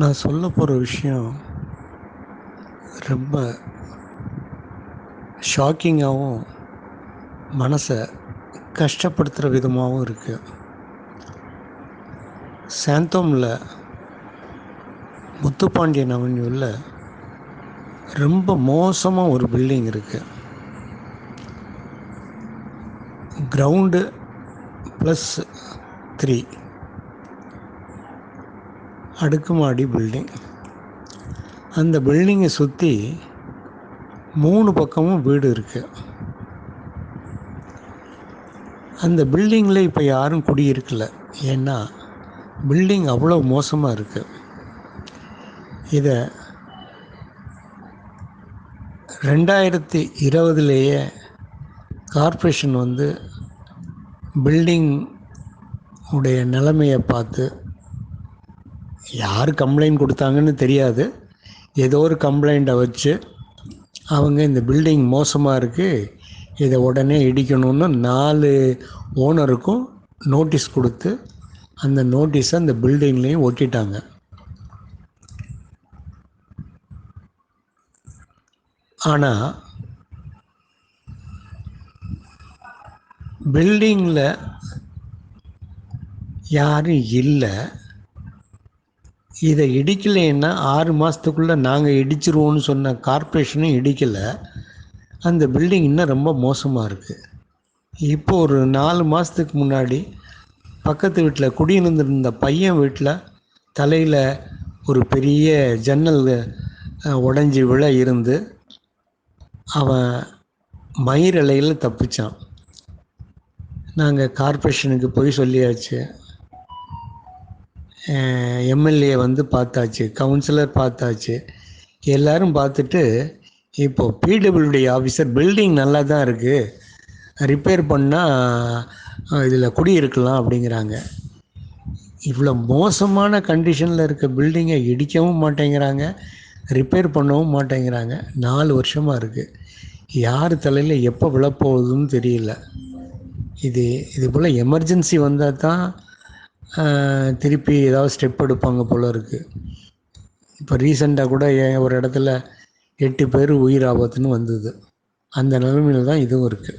நான் சொல்ல போகிற விஷயம் ரொம்ப ஷாக்கிங்காகவும் மனசை கஷ்டப்படுத்துகிற விதமாகவும் இருக்குது சாந்தோமில் முத்துப்பாண்டியன் அவென்யூவில் ரொம்ப மோசமாக ஒரு பில்டிங் இருக்குது கிரவுண்டு ப்ளஸ் த்ரீ அடுக்குமாடி பில்டிங் அந்த பில்டிங்கை சுற்றி மூணு பக்கமும் வீடு இருக்குது அந்த பில்டிங்கில் இப்போ யாரும் குடியிருக்கல. ஏன்னா பில்டிங் அவ்வளோ மோசமாக இருக்குது இதை ரெண்டாயிரத்தி இருபதுலேயே கார்ப்பரேஷன் வந்து பில்டிங் உடைய நிலைமையை பார்த்து யார் கம்ப்ளைண்ட் கொடுத்தாங்கன்னு தெரியாது. ஏதோ ஒரு கம்ப்ளைண்ட்டை வச்சு அவங்க இந்த பில்டிங் மோசமாக இருக்குது இதை உடனே இடிக்கணும்னு நாலு ஓனருக்கும் நோட்டீஸ் கொடுத்து அந்த நோட்டீஸை அந்த பில்டிங்லேயும் ஒட்டிட்டாங்க. ஆனால் பில்டிங்கில் யாரும் இல்லை. இதை இடிக்கலைன்னா ஆறு மாதத்துக்குள்ளே நாங்கள் இடிச்சிருவோம்னு சொன்ன கார்ப்பரேஷனும் இடிக்கலை. அந்த பில்டிங் இன்னும் ரொம்ப மோசமாக இருக்குது இப்போ ஒரு நாலு மாதத்துக்கு முன்னாடி பக்கத்து வீட்டில் குடியிருந்திருந்த பையன் வீட்டில் தலையில் ஒரு பெரிய ஜன்னல் உடஞ்சி விழ இருந்து அவன் மயிரலையில் தப்பிச்சான். நாங்கள் கார்ப்பரேஷனுக்கு போய் சொல்லியாச்சு. எம்எல்ஏ வந்து பார்த்தாச்சு கவுன்சிலர் பார்த்தாச்சு. எல்லோரும் பார்த்துட்டு இப்போது பிடபிள்யூடி ஆஃபீஸர் பில்டிங் நல்லா தான் இருக்குது ரிப்பேர் பண்ணால் இதில் குடியிருக்கலாம் அப்படிங்கிறாங்க. இவ்வளோ மோசமான கண்டிஷனில் இருக்க பில்டிங்கை இடிக்கவும் மாட்டேங்கிறாங்க ரிப்பேர் பண்ணவும் மாட்டேங்கிறாங்க. நாலு வருஷமாக இருக்குது யார் தலையில் எப்போ விழப்போகுதுன்னு தெரியல. இது இது போல் எமர்ஜென்சி வந்தால் தான் திருப்பி ஏதாவது ஸ்டெப் எடுப்பாங்க போல் இருக்குது இப்போ ரீசெண்டாக கூட ஏன் ஒரு இடத்துல எட்டு பேர் உயிர் ஆபத்துன்னு வந்தது. அந்த நிலைமையில் தான் இதுவும் இருக்குது